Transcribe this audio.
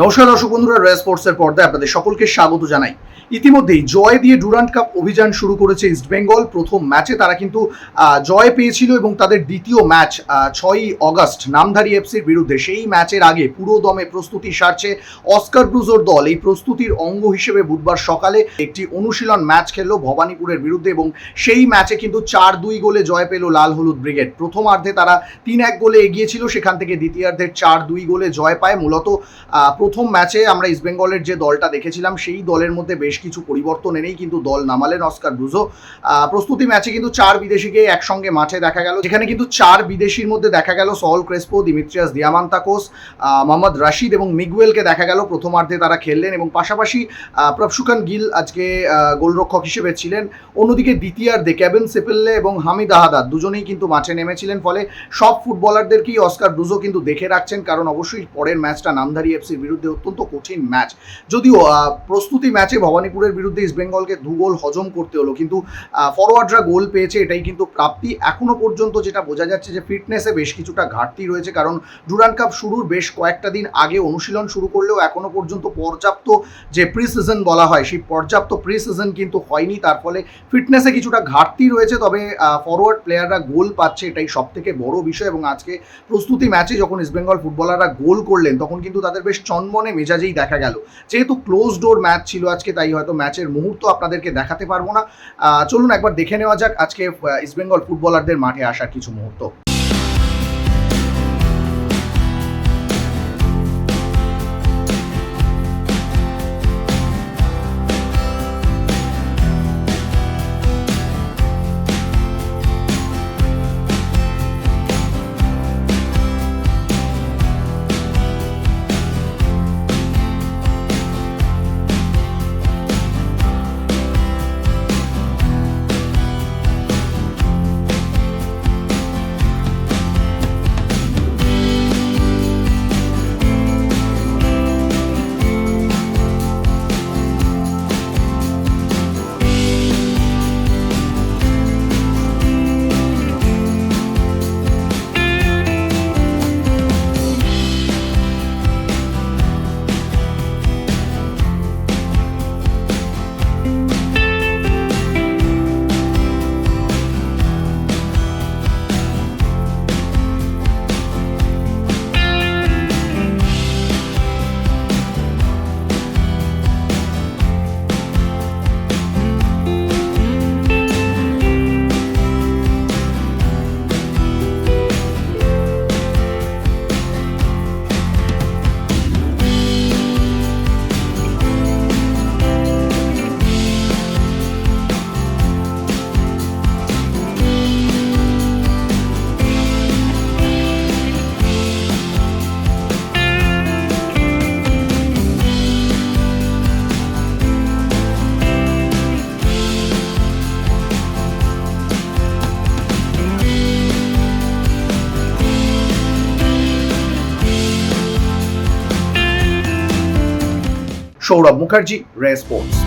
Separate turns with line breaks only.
নমস্কার দর্শক বন্ধুরা রেস স্পোর্টসের পর্দায় আপনাদের সকলকে স্বাগত জানাই। ইতিমধ্যেই জয় দিয়ে ডুরান্ট কাপ অভিযান শুরু করেছে ইস্টবেঙ্গল প্রথম ম্যাচে তারা কিন্তু জয় পেয়েছিল এবং তাদের দ্বিতীয় ম্যাচ ছয়ই অগস্ট নামধারী এফসির বিরুদ্ধে। সেই ম্যাচের আগে পুরো দমে প্রস্তুতি সারছে অস্কার ব্রুজোর দল। এই প্রস্তুতির অঙ্গ হিসেবে বুধবার সকালে একটি অনুশীলন ম্যাচ খেললো ভবানীপুরের বিরুদ্ধে এবং সেই ম্যাচে কিন্তু চার দুই গোলে জয় পেল লাল হলুদ ব্রিগেড। প্রথমার্ধে তারা তিন এক গোলে এগিয়েছিল, সেখান থেকে দ্বিতীয়ার্ধের চার দুই গোলে জয় পায়। মূলত প্রথম ম্যাচে আমরা ইস্টবেঙ্গলের যে দলটা দেখেছিলাম সেই দলের মধ্যে বেশ কিছু পরিবর্তন এনেই কিন্তু দল নামালেন অস্কার ব্রুজো। প্রস্তুতি ম্যাচে কিন্তু চার বিদেশিকে একসঙ্গে মাঠে দেখা গেল। যেখানে কিন্তু চার বিদেশির মধ্যে দেখা গেল Saul Crespo Dimitrios Diamantakos Mohammad Rashid এবং মিগুয়েলকে দেখা গেল। প্রথমার্ধে তারা খেললেন এবং পাশাপাশি আহ, প্রভসুখান গিল আজকে গোলরক্ষক হিসেবে ছিলেন। অন্যদিকে দ্বিতীয়ার্ধে কেভিন সেপেল্লে এবং হামিদ আহাদাদ দুজনেই কিন্তু মাঠে নেমেছিলেন। ফলে সব ফুটবলারদেরকেই অস্কার ব্রুজো কিন্তু দেখে রাখছেন কারণ অবশ্যই পরের ম্যাচটা নামধারী এফসির বিরুদ্ধে অত্যন্ত কঠিন ম্যাচ যদিও প্রস্তুতি ম্যাচে ভবানীপুরের বিরুদ্ধে ইস্টবেঙ্গলকে দু গোল হজম করতে হলো। কিন্তু ফরওয়ার্ডরা গোল পেয়েছে, এটাই কিন্তু প্রাপ্তি। এখনও পর্যন্ত যেটা বোঝা যাচ্ছে যে ফিটনেসে বেশ কিছুটা ঘাটতি রয়েছে, কারণ ডুরান কাপ শুরুর বেশ কয়েকটা দিন আগে অনুশীলন শুরু করলেও এখনও পর্যন্ত পর্যাপ্ত যে প্রি সিজন বলা হয়, সেই পর্যাপ্ত প্রি সিজন কিন্তু হয়নি। তার ফলে ফিটনেসে কিছুটা ঘাটতি রয়েছে, তবে ফরওয়ার্ড প্লেয়াররা গোল পাচ্ছে, এটাই সব থেকে বড় বিষয়। এবং আজকে প্রস্তুতি ম্যাচে যখন ইস্টবেঙ্গল ফুটবলাররা গোল করলেন, তখন কিন্তু তাদের বেশ চনমনে মেজাজেই দেখা গেল। যেহেতু ক্লোজ ডোর ম্যাচ ছিল আজকে, তাই হয়তো ম্যাচের মুহূর্ত আপনাদেরকে দেখাতে পারব না। চলুন একবার দেখে নেওয়া যাক আজকে ইস্টবেঙ্গল ফুটবলারদের মাঠে আসার কিছু মুহূর্ত। সৌরভ মুখার্জি রে স্পোর্টস